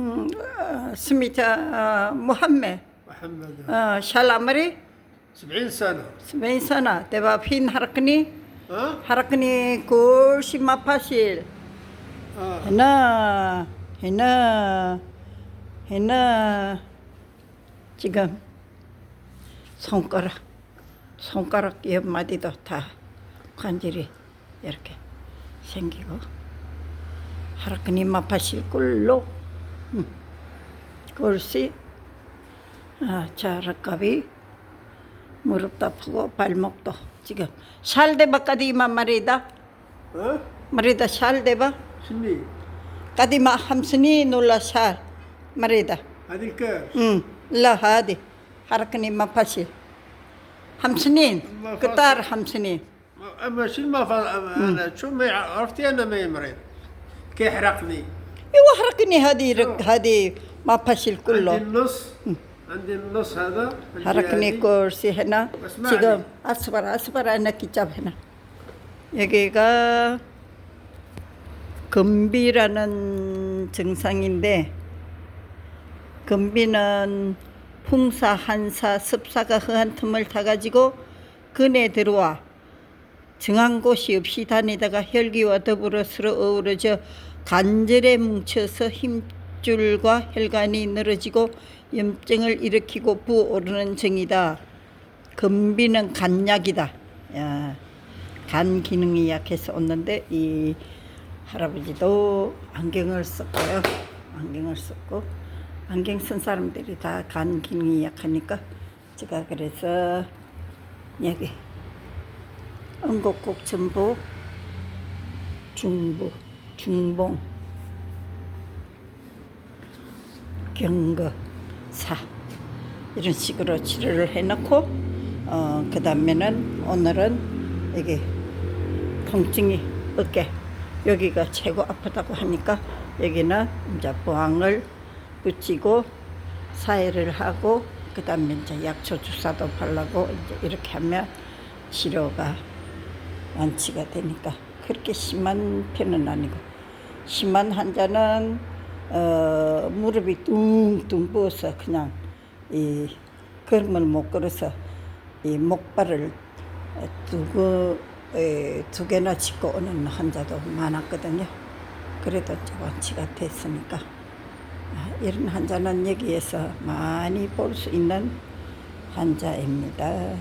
آه، سميتها آه، محمد محمد آه، شال عمري 70 سنة 70 سنة دابا فين حرقني ها؟ حرقني كلشي ما فاشل اه هنا هنا هنا 지금 손가락 손가락 옆 마디도 다 관절이 이렇게 생기고 하라크니 마파실 꿀로 음. 꿀씨 아, 자 락가비 무릎도 아프고 발목도 지금 샬데바 까디마 말이다 ها؟ 말이다 샬데바 شني؟ قديمة حمسنين ولا شهر مريضة هذه الكاس امم لا هذه حركني ما فشل حمسنين ما فاشل. قطار حمسنين اما شو ما فا... انا شو ما يع- عرفتي انا ما مريض كي يحرقني ايوه حركني هذه رك- هذه ما فشل عندي كله النص عندي النص هذا عندي حركني هذه. كرسي هنا اسمعني. 지금 아스바라 아스바라 하나 기잡 هنا 여기가 금비라는 증상인데 금비는 풍사, 한사, 습사가 허한 틈을 타가지고 근에 들어와 정한 곳이 없이 다니다가 혈기와 더불어 서로 어우러져 관절에 뭉쳐서 힘줄과 혈관이 늘어지고 염증을 일으키고 부어오르는 증이다. 금비는 간약이다. 야, 간 기능이 약해서 왔는데 이 할아버지도 안경을 썼고요. 안경을 썼고 안경 쓴 사람들이 다 간 기능이 약하니까 제가 그래서 여기 응곡곡 전부? 중부 중봉. 경거 사. 이런 식으로 치료를 해놓고 어, 그 다음에는 오늘은 여기 통증이 어깨 여기가 최고 아프다고 하니까 여기는 이제 보항을 붙이고 사회를 하고 그 다음에 이제 약초 주사도 바르고 이제 이렇게 하면 치료가 완치가 되니까 그렇게 심한 편은 아니고 심한 환자는 어, 무릎이 뚱뚱 부어서 그냥 이 걸음을 못 걸어서 이 목발을 두고 에, 두 개나 짚고 오는 환자도 많았거든요. 그래도 완치가 됐으니까 아, 이런 환자는 여기에서 많이 볼 수 있는 환자입니다.